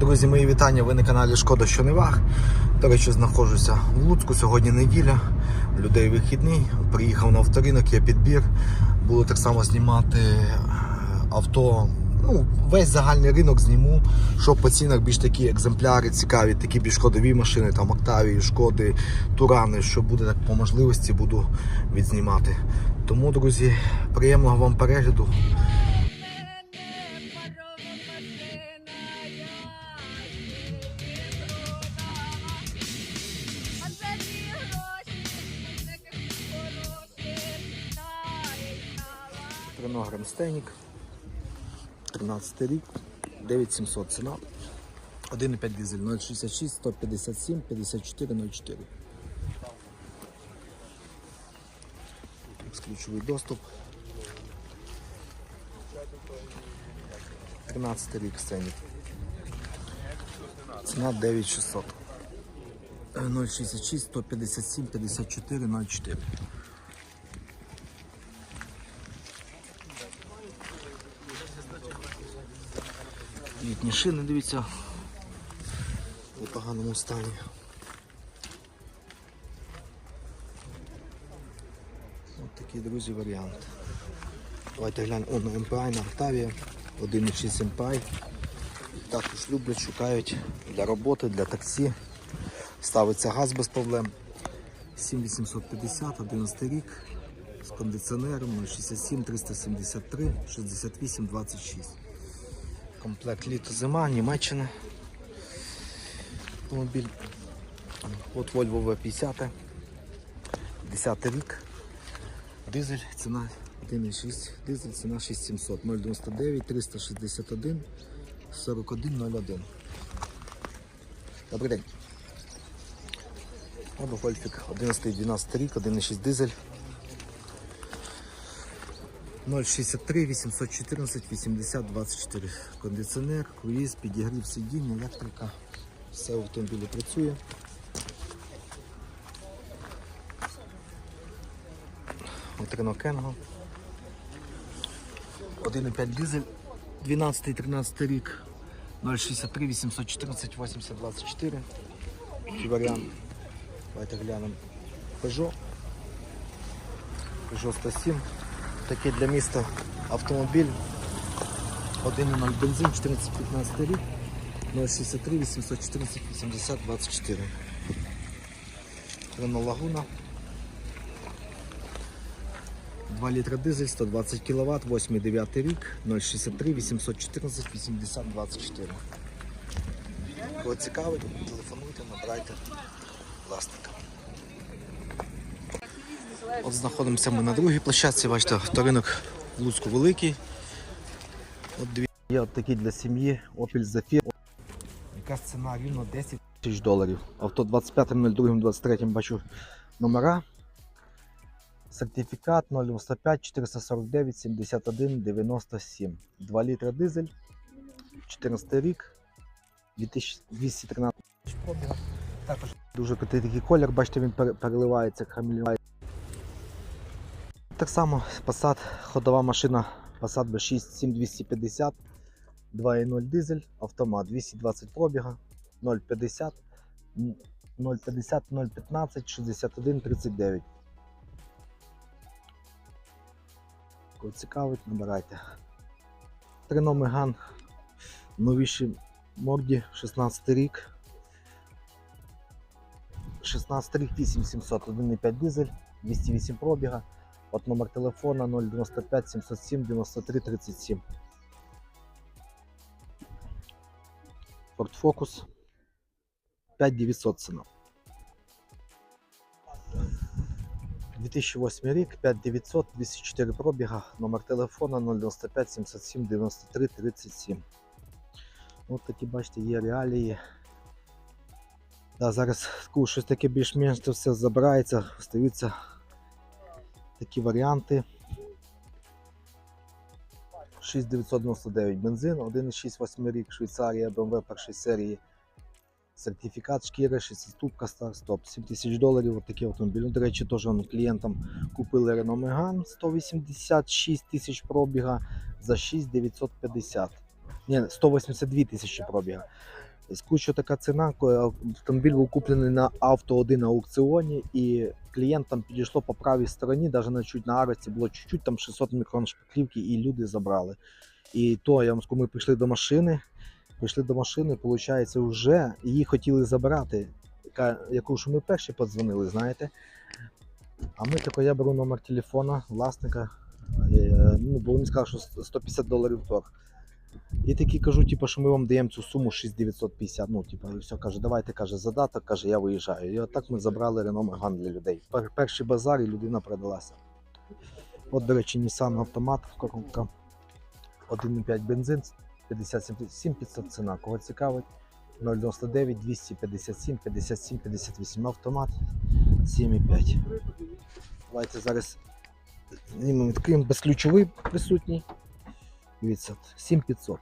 Друзі, мої вітання. Ви на каналі Шкода що не ваг. До речі, знаходжуся в Луцьку. Сьогодні неділя. Людей вихідний. Приїхав на авторинок, є підбір. Буду так само знімати е, авто. Ну, весь загальний ринок зніму, що по цінах більш такі екземпляри цікаві, такі більш ходові машини, там Октавії, Шкоди, Турани, що буде так по можливості, буду відзнімати. Тому, друзі, приємного вам перегляду. Грамстенік, 13 рік, 9700 ціна. 1,5 дизель 066 157 54 04. Ключовий доступ. 13 рік сценік. Ціна 9600. Е, 066 157 54 04. Літні шини, дивіться, у поганому стані. Ось такий, друзі, варіант. Давайте глянемо на MPI, на Octavia, 1.6 MPI. Також люблять, шукають для роботи, для таксі. Ставиться газ без проблем. 7850, 11 рік. З кондиціонером 067 373 68 26. Комплект літо зима, Німеччина. Автомобіль. От Volvo V50. 10 рік. Дизель, ціна 1,6. Дизель, ціна 6700. 099 361 4101. Добрий день. Гольфік 11-12 рік, 1,6 дизель. 063 814 80 24. Кондиціонер, круїз, підігрів сидіння, електрика. Все в автомобілі працює. От Renault Кенго. 1,5 дизель, 12-13 рік, 063 814 80 24. Такий варіант. Давайте глянемо. Peugeot. Peugeot 107. Такий для міста автомобіль. 1.0 бензин, 14-15 рік, 063 814 80 24. Renault Laguna. 2 літра дизель, 120 кВт, 8-9 рік, 063 814 80 24. Кого цікавить, телефонуйте, набирайте власника. От знаходимося ми на другій площадці, бачите, авторинок в Луцьку великий. От дві є от такі для сім'ї Opel Zafir. Якась ціна рівно 10 тисяч доларів. Авто 25.02.23 бачу номера. Сертифікат 095 449 71 97. 2 літра дизель. 14 рік. 2213 тисяч пробіга. Також дуже крутий такий колір, бачите, він переливається, хамілює. Так само Passat, ходова машина Passat B6 7250, 2.0 дизель, автомат 220 пробіга, 050, 050, 015, 61, 39. Кого цікавить, набирайте. Renault Megane, новіші морді, 16 рік. 16 рік 8700, 1.5 дизель, 208 пробіга. От номер телефона 095 707 93 37. Ford Focus 5900 ціна. 2008 рік, 5900, 204 пробіга, номер телефона 095 707 93 37. От такі, бачите, є реалії. Да, зараз щось таке більш-менш це все забирається, остаються такі варіанти. 6999 бензин, 1,6 8 рік, Швейцарія, BMW першої серії. Сертифікат шкіри, 6 ступка, старт-стоп, 7 тисяч доларів. От такий автомобіль. Ну, До речі, теж клієнтам купили Renault Megane 186 тисяч пробіга за 6950. Ні, 182 тисячі пробіга. Скучу така ціна, коли автомобіль був куплений на авто 1 на аукціоні, і клієнтам підійшло по правій стороні, навіть на чуть на арці було чуть-чуть там 600 мікрон шпаклівки, і люди забрали. І то я вам скажу, ми прийшли до машини. Прийшли до машини, виходить, вже її хотіли забирати, яка, яку ж ми перші подзвонили, знаєте. А ми тако, я беру номер телефона власника, е, ну, бо він сказав, що 150 доларів торг. І такі кажу, типу, що ми вам даємо цю суму 6950. Ну, типу, і все каже, давайте каже, задаток, каже, я виїжджаю. І отак ми забрали Renault Megane для людей. Пер- Перший базар і людина продалася. От, до речі, Nissan автомат, коробка 1,5 бензин, 57 500 ціна. Кого цікавить? 099 257 57 58 автомат 7,5. Давайте зараз відкриємо безключовий присутній. Дивіться, 7500.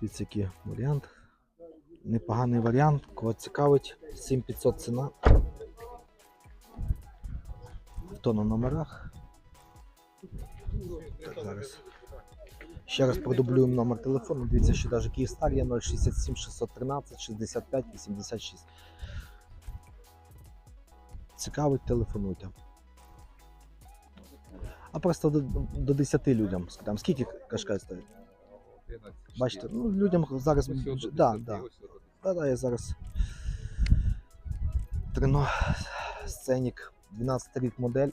Дивіться, який варіант. Непоганий варіант, кого цікавить, 7500 ціна. Хто на номерах? Так, зараз. Ще раз продублюємо номер телефону. Дивіться, що навіть Київстар є 067 613 65 86. Цікавить, телефонуйте. А просто до, до 10 людям. Там скільки кашкай стоїть? Бачите, ну людям зараз. Да, да. Да, да, я зараз. Трено Сценік 12 рік модель.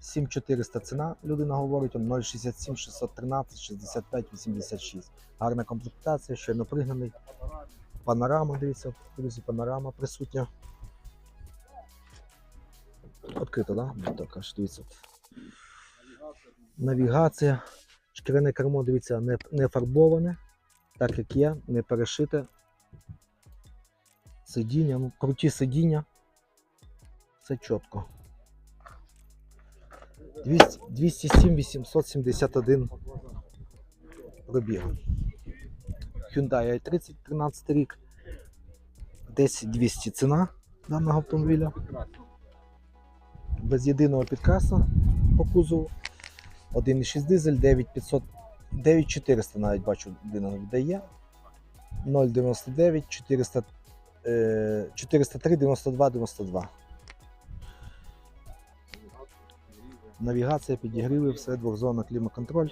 7400 ціна, людина говорить, 067 613 65 86. Гарна комплектація, щойно пригнаний. Панорама, дивіться, друзі, панорама присутня. Відкрита, да? Так, дивіться. Навігація. Шкіряне кермо, дивіться, не, не фарбоване, так як є, не перешите. Сидіння, ну, круті сидіння. Все чітко. 207 871 пробігу. Hyundai i30 13 рік. 10 200 ціна даного автомобіля. Без єдиного підкраса по кузову. 1,6 дизель, 9500, 9400 навіть бачу, людина віддає. 0,99, 400, е, 403, 92, 92. Навігація, підігріви, все, двохзонна клімаконтроль.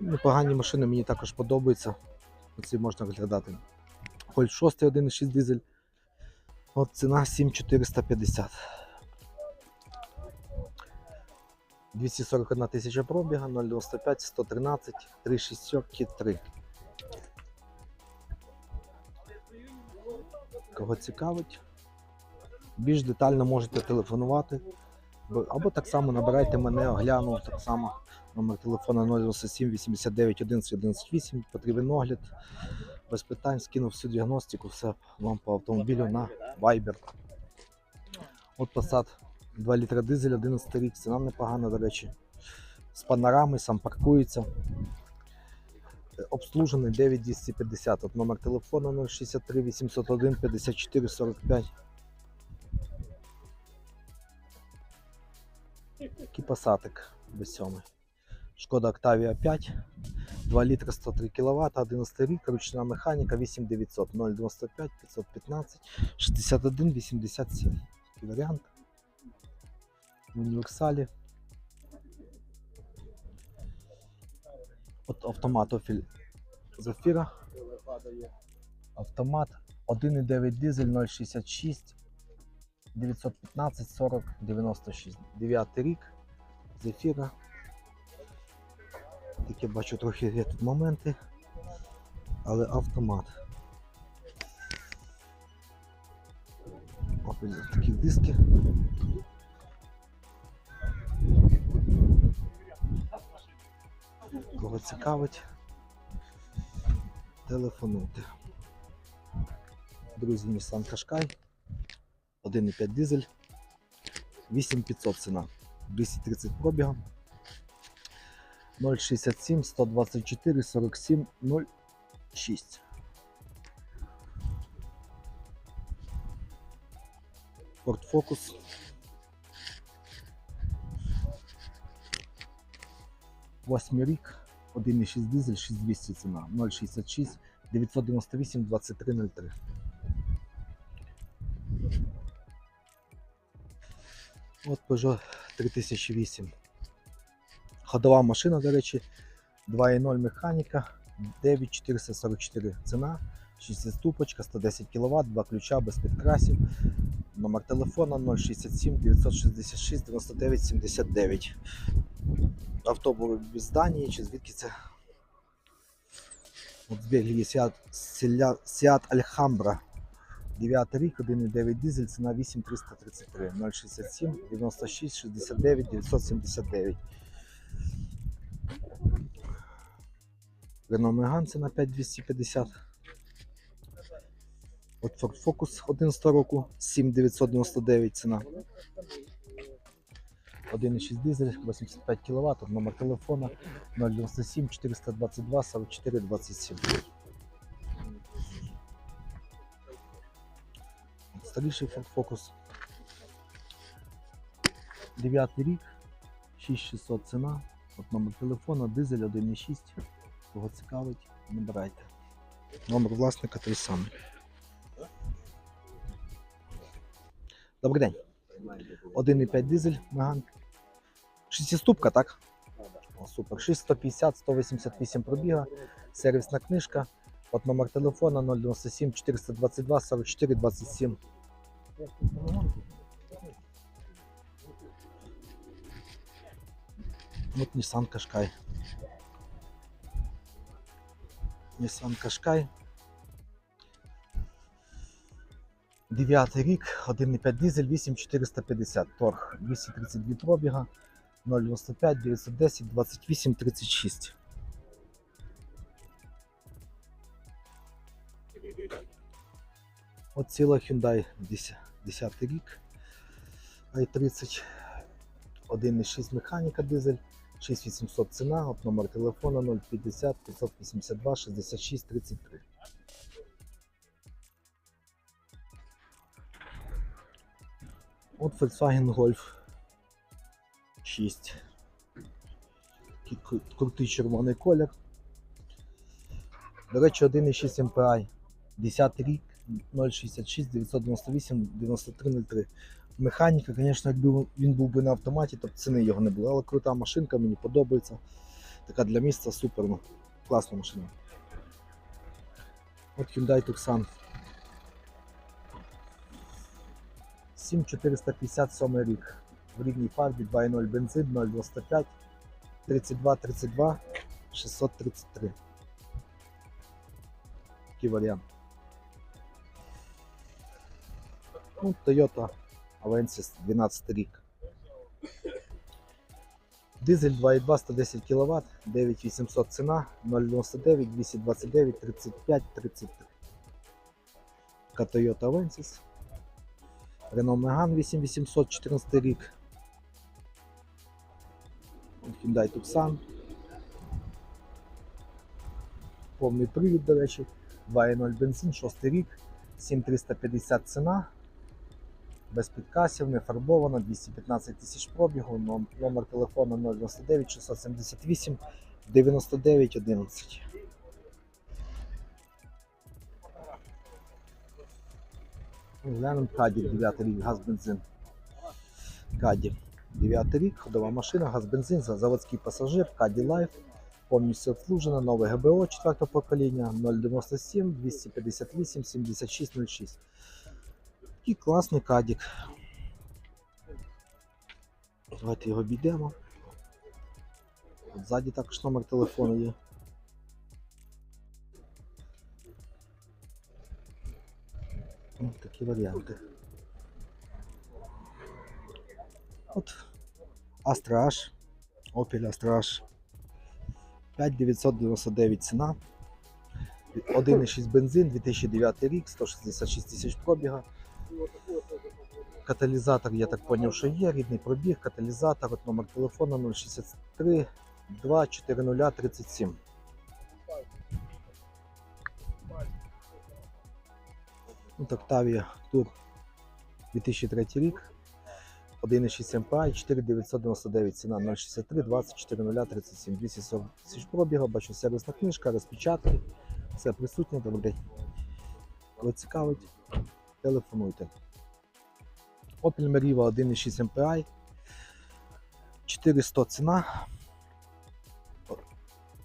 Непогані машини мені також подобаються. Оці можна розглядати. Холь 6 1,6 дизель. От ціна 7450. 241 тисяча пробіга, 0,95, 113, 3 шістерки, 3. Кого цікавить, більш детально можете телефонувати. Або так само набирайте мене, оглянув так само. Номер телефона 097 89 11 11 8. Потрібен огляд. Без питань скинув всю діагностику, все вам по автомобілю на Viber. От Passat 2 літра дизель, 11 рік, ціна непогана, до речі. З панорами, сам паркується. Обслужений 9250. От номер телефону 063 801 54 45. Такий пасатик без сьомий. Шкода Octavia 5, 2 літра 103 кВт, 11 рік, ручна механіка 8900, 095, 515, 61, 87. Такий варіант. В універсалі. От автомат Офіль Зафіра. Автомат 1,9 дизель 066 915 40 96. 9 рік. Зефіра. Такі бачу трохи є тут моменти. Але автомат. Опель такі диски. Кого цікавить, телефонуйте. Друзі, Nissan Qashqai. 1,5 дизель. 8500 ціна. 230 пробіга. 067 124 47 06. Ford Focus. Восьмий рік. 1,6 дизель, 6200 ціна, 066 998 2303. От Peugeot 3008. Ходова машина, до речі, 2.0 механіка, 9444 ціна, 6 ступочка, 110 кВт, 2 ключа без підкрасів. Номер телефона 067 966 99 79. Авто було без Данії, чи звідки це? От в Бельгії Селя- Seat 9 рік, 1,9 дизель, ціна 8333, 067 96 69 979. Renault Megane ціна 5250. От Ford Focus 11 року, 7999 ціна. 1,6 дизель, 85 кВт, номер телефона 097 422 44 27. Старіший Ford Focus. 9 рік, 6600 ціна. От номер телефона, дизель 1,6. Кого цікавить, набирайте. Номер власника той самий. Добрий день. 1,5 дизель Megane. Шестиступка, так? Супер. 6150, 188 пробіга, сервісна книжка. От номер телефона 097 422 44 27. От Nissan Qashqai. Nissan Qashqai. 9 рік, 1,5 дизель, 8450, торг, 232 пробіга, 095, 910, 28, 36. От ціла Hyundai 10, 10 рік, i30, 1,6 механіка дизель, 6800 ціна, от номер телефона 050 582 66 33. От Volkswagen Golf 6. Такий крутий червоний колір. До речі, 1,6 MPI. 10 рік, 066 998 9303. Механіка, звісно, якби він був би на автоматі, то б ціни його не було. Але крута машинка, мені подобається. Така для міста супер. Ну, класна машина. От Hyundai Tucson 7457 рік. В рідній фарбі 2.0 бензин, 0,95, 32, 32, 633. Такий варіант. Ну, Toyota Avensis 12 рік. Дизель 2.2 110 кВт, 9800 ціна, 0,99, 229, 35, 33. Така Toyota Avensis. Renault Megane 8800, 14 рік. Hyundai Tucson. Повний привід, до речі. 2.0 бензин, 6 рік, 7350 ціна. Без підкасів, не фарбована, 215 тисяч пробігу, номер телефону 099 678 99 11. Глянемо Каді 9 рік, газ-бензин. Каді 9 рік, ходова машина, газ-бензин, заводський пасажир, Каді Лайф, повністю обслужена, нове ГБО 4 покоління 097 258 7606. І класний кадік. Давайте його обійдемо. Ззаді також номер телефону є. Ось такі варіанти. От H, Opel H. 5999 ціна. 1,6 бензин, 2009 рік, 166 тисяч пробіга. Каталізатор, я так зрозумів, що є, рідний пробіг, каталізатор, от номер телефону 063 240 37. От Octavia Tour 2003 рік. 1,6 MPI, 4999 ціна 063 24 0 37 240 тисяч пробігу. Бачу сервісна книжка, розпечатки. Все присутнє. Добрий день. Коли цікавить, телефонуйте. Opel Meriva 1,6 MPI. 400 ціна.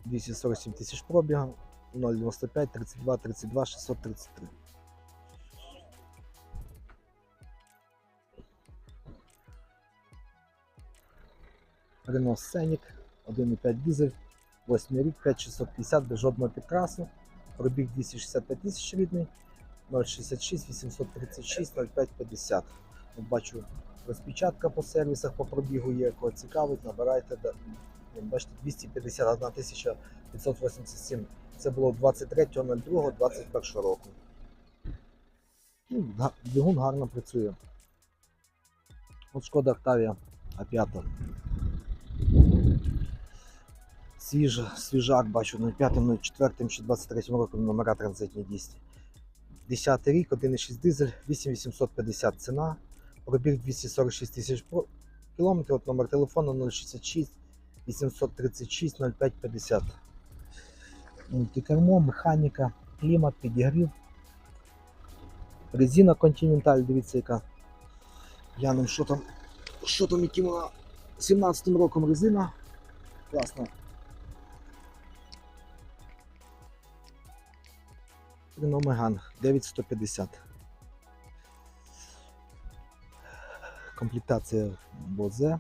247 тисяч пробігу. 0,95, 32, 32, 633. Renault Scenic 1,5 дизель, 8 рік, 5650 без жодного підкрасу, пробіг 265 тисяч рідний, 066, 836, 0550. От бачу, розпечатка по сервісах по пробігу є, кого цікавить, набирайте. Бачите, 251 тисяча 587. Це було 23.02.21 року. Ну, Двигун гарно працює. От шкода Octavia А5. Свіж, свіжак бачу 05, 04 чи 23 роком номера транзитні дійсні. 10 рік, 1,6 дизель, 8850 ціна, пробіг 246 тисяч кілометрів, номер телефону 066 836 0550. Мультикермо, механіка, клімат, підігрів. Резина Continental, дивіться яка. Глянемо, що там, що там, які вона 17 роком резина. Класна. Renault Megane 9150. Комплектація Бозе.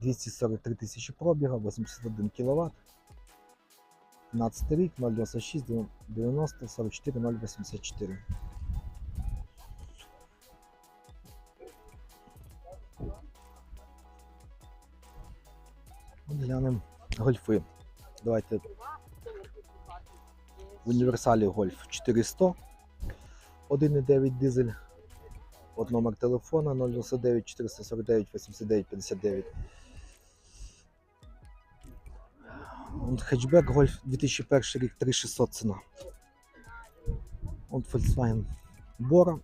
243 тисячі пробіга, 81 кВт. 15 рік, 096, 90, 44, 084. Глянемо гольфи. Давайте в універсалі Гольф 400, 1,9 дизель. От номер телефона 099 449 89 59. Хетчбек Гольф 2001 рік 3600 ціна. От Volkswagen Bora.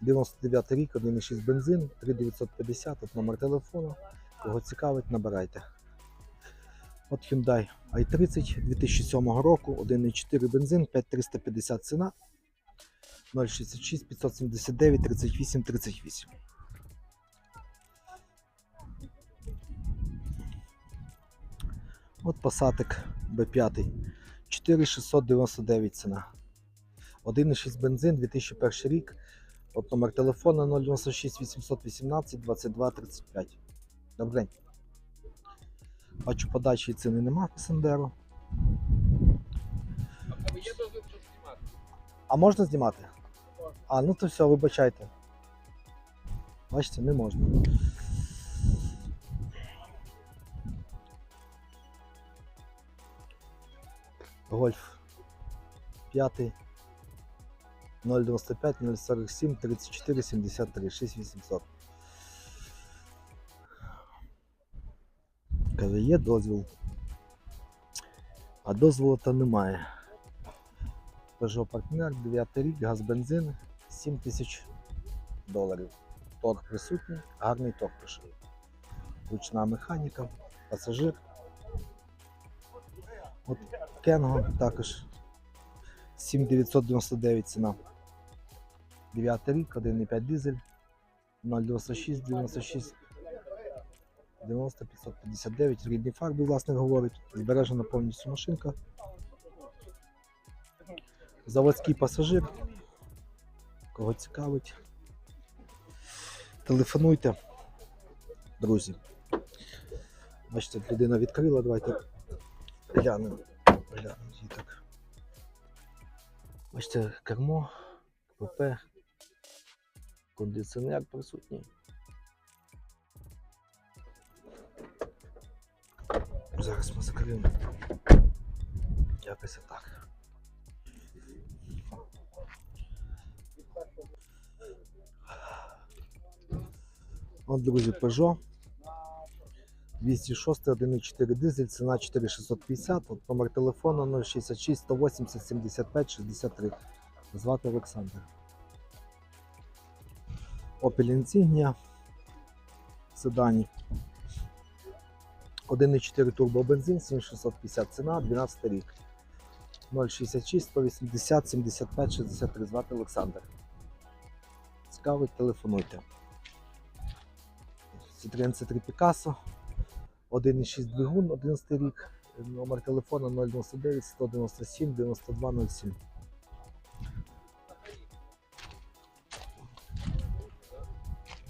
99 рік, 1,6 бензин, 3950, от номер телефону. Кого цікавить, набирайте. От Hyundai i30 2007 року, 1,4 бензин, 5350 ціна, 066 579 38 38. От Passatик B5 4699 ціна. 1,6 бензин, 2001 рік. От номер телефона 096 818 22 35. Добрий день. Бачу, подачі ціни нема Сендеру. А можна знімати? А, ну то все, вибачайте. Бачите, не можна. Гольф 5 095 047 34 73 6800. Каже, є дозвіл. А дозволу то немає. Peugeot Partner, 9 рік, газ бензин, 7 тисяч доларів. Торг присутній, гарний торг пішов. Ручна механіка, пасажир. От Кенго також 7999 ціна. 9 рік, 1,5 дизель, 096, 96, 90, 559, рідні фарби, власник говорить, збережена повністю машинка. Заводський пасажир. Кого цікавить. Телефонуйте, друзі. Бачите, людина відкрила, давайте глянемо. Глянемо так. Бачите, кермо, КПП, кондиціонер присутній. Зараз ми закриємо. Якось так. От, друзі, Peugeot 206 1.4 дизель, ціна 4650, от номер телефону 066 180 75 63. Звати Олександр. Opel Insignia седані. 1,4 турбобензин, 7650 ціна, 12 рік. 066 180 75 63. Звати Олександр. Цікавить, телефонуйте. Citroen C3 Picasso. 1,6 двигун, 11 рік. Номер телефона 099 197 92 07.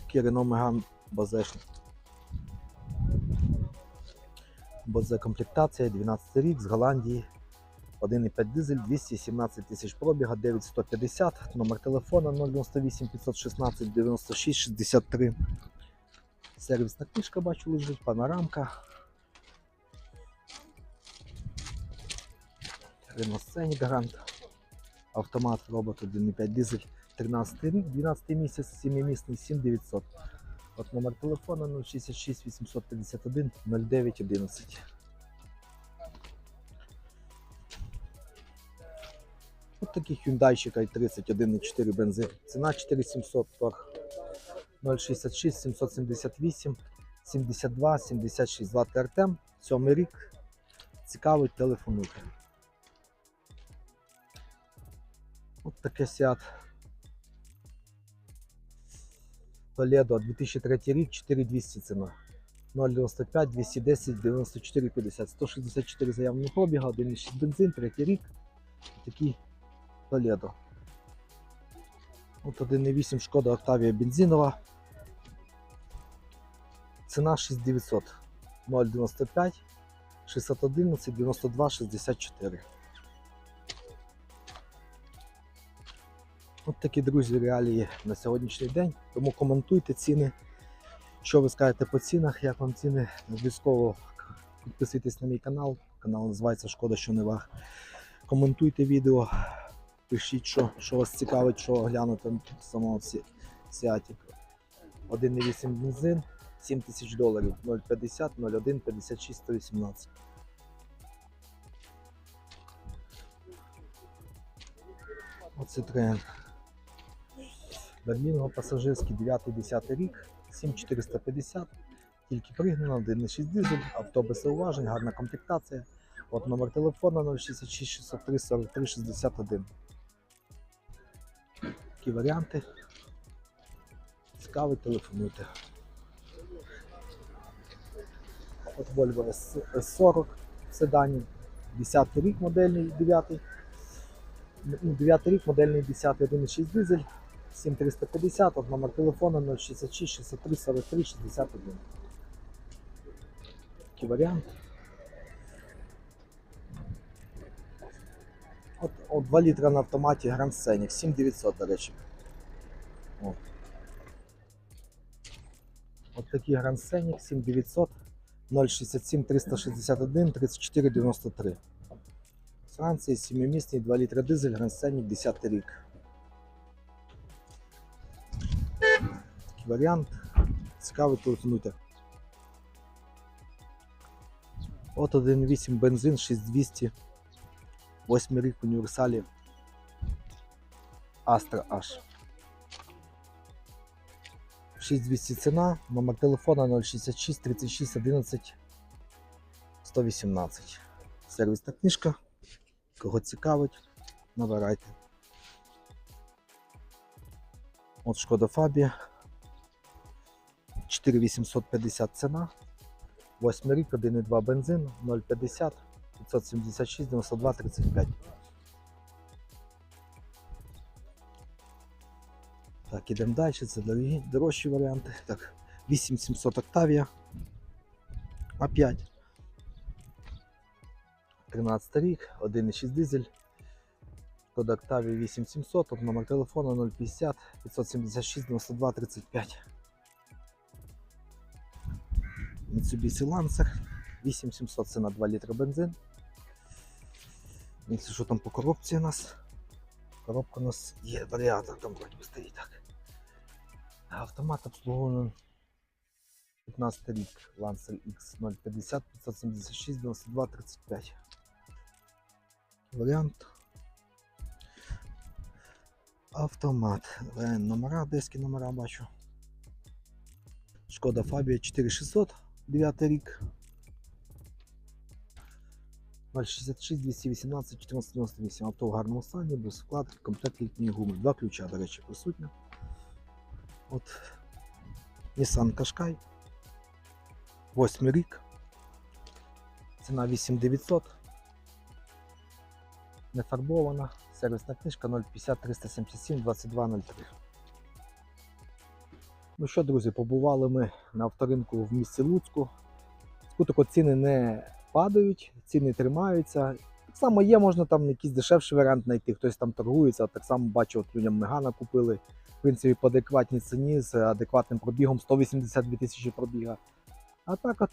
Kia Renault базешник. Базе комплектація, 12 рік з Голландії. 1,5 дизель, 217 тисяч пробіга, 9150, номер телефона 098 516 96 63. Сервісна книжка бачу лежить, панорамка. Scenic Grand. Автомат робот 1,5 дизель, 13 12 місяць, 7-місний, 7900. От номер телефона 066 851 09 11. От такий Hyundai i 31,4 бензин. Ціна 4700 торг. 066 778 72 76 звати Артем. Сьомий рік. Цікавить, телефонуйте. От таке Seat Toledo 2003 рік, 4200 ціна. 095 210 94 50 164 заявлені пробіга, 1,6 бензин, третій рік. Такий Толедо. От 1,8 шкода Октавія бензинова. Ціна 6900. 0,95 611 92 64. От такі, друзі, реалії на сьогоднішній день. Тому коментуйте ціни. Що ви скажете по цінах, як вам ціни, обов'язково підписуйтесь на мій канал. Канал називається Шкода, що не ваг. Коментуйте відео, пишіть, що, що вас цікавить, що оглянути самого Сі- Сіатік. 1,8 бензин, 7 тисяч доларів, 0,50, 01, 56, 118. Оце тренд. Берлінго пасажирський 9-10 рік, 7450, тільки пригнано, 1,6 дизель, авто без гарна комплектація. От номер телефона 066 603 43 61. Такі варіанти. Цікавий, телефонуйте. От Volvo S- S40 в седані, 10 рік модельний 9. Ну, 9 рік модельний 10 1,6 дизель, 7350, от номер телефона 066 63 43 61. Такий варіант. От, от 2 літра на автоматі Grand Scenic, 7900, до речі. От. От такий Grand Scenic, 7900, 067 361 34 93. Франції, 7-місний, 2 літра дизель, Grand Scenic, 10 рік. Варіант. Цікавий, телефонуйте. От 1.8 бензин, 6200. 8 рік універсалі Astra H. 6200 ціна, номер телефона 066 36 11 118. Сервісна книжка. Кого цікавить, набирайте. От Шкода Фабія. 4850 ціна. 8 рік, 1,2 бензин, 0,50, 576, 92, 35. Так, ідемо далі, це дорогі, дорожчі варіанти. Так, 8700 Octavia. А5. 13 рік, 1,6 дизель. Код Octavia 8700, от номер телефону 050 576 92 35. Mitsubishi Lancer 8700 це на 2 літри бензин. Це що там по коробці у нас? Коробка у нас є варіатор, там вроді стоїть так. Автомат обслуговує 15 рік Lancer X 050 576 92 35. Варіант. Автомат. Е, Номера, диски номера бачу. Шкода Фабія 4600, 9 рік. 066 218 1498. Авто в гарному стані, без вкладки, комплект літньої гуми. Два ключа, до речі, присутні. От. Nissan Qashqai. 8 рік. Ціна 8900. Не фарбована. Сервісна книжка 050 377 2203. Ну що, друзі, побували ми на авторинку в місті Луцьку. От ціни не падають, ціни тримаються. Так само є, можна там якийсь дешевший варіант знайти, хтось там торгується. Так само бачу, от людям Мегана купили. В принципі, по адекватній ціні з адекватним пробігом 182 тисячі пробіга. А так от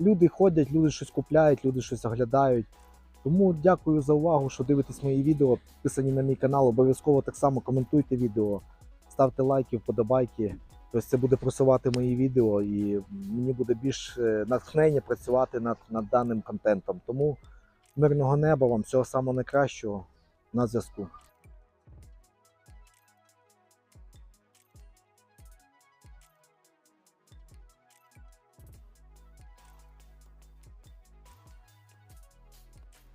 люди ходять, люди щось купляють, люди щось оглядають. Тому дякую за увагу, що дивитесь мої відео. Підписані на мій канал. Обов'язково так само коментуйте відео, ставте лайки, вподобайки. Тобто це буде просувати мої відео і мені буде більш е, натхнення працювати над, над даним контентом. Тому мирного неба вам, всього самого найкращого на зв'язку.